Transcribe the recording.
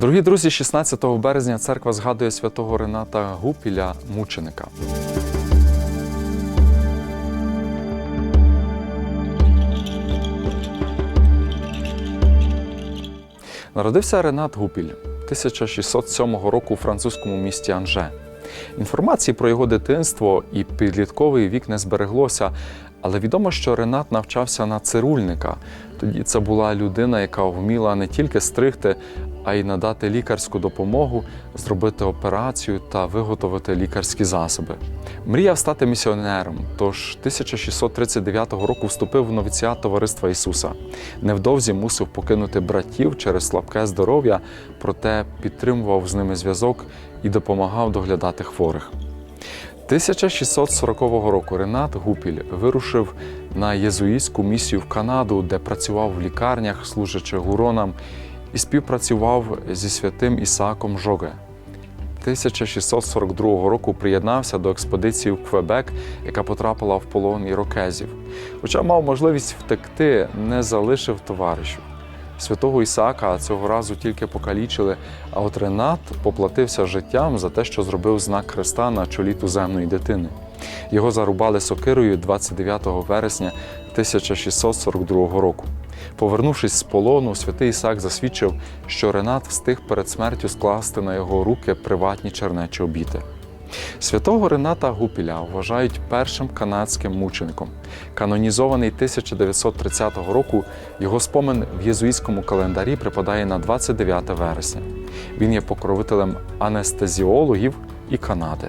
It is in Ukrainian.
Дорогі друзі, 16 березня церква згадує святого Рената Гупіля мученика. Народився Ренат Гупіль 1607 року у французькому місті Анже. Інформації про його дитинство і підлітковий вік не збереглося, але відомо, що Ренат навчався на цирульника. Тоді це була людина, яка вміла не тільки стригти, а й надати лікарську допомогу, зробити операцію та виготовити лікарські засоби. Мріяв стати місіонером, тож 1639 року вступив в новіціат Товариства Ісуса. Невдовзі мусив покинути братів через слабке здоров'я, проте підтримував з ними зв'язок і допомагав доглядати хворих. 1640 року Ренат Гупіль вирушив на єзуїтську місію в Канаду, де працював в лікарнях, служачи гуронам, і співпрацював зі святим Ісааком Жоге. 1642 року приєднався до експедиції в Квебек, яка потрапила в полон ірокезів. Хоча мав можливість втекти, не залишив товаришів. Святого Ісаака цього разу тільки покалічили, а от Ренат поплатився життям за те, що зробив знак Христа на чолі туземної дитини. Його зарубали сокирою 29 вересня 1642 року. Повернувшись з полону, святий Ісаак засвідчив, що Ренат встиг перед смертю скласти на його руки приватні чернечі обіти. Святого Рената Гупіля вважають першим канадським мучеником. Канонізований 1930 року, його спомин в єзуїтському календарі припадає на 29 вересня. Він є покровителем анестезіологів і Канади.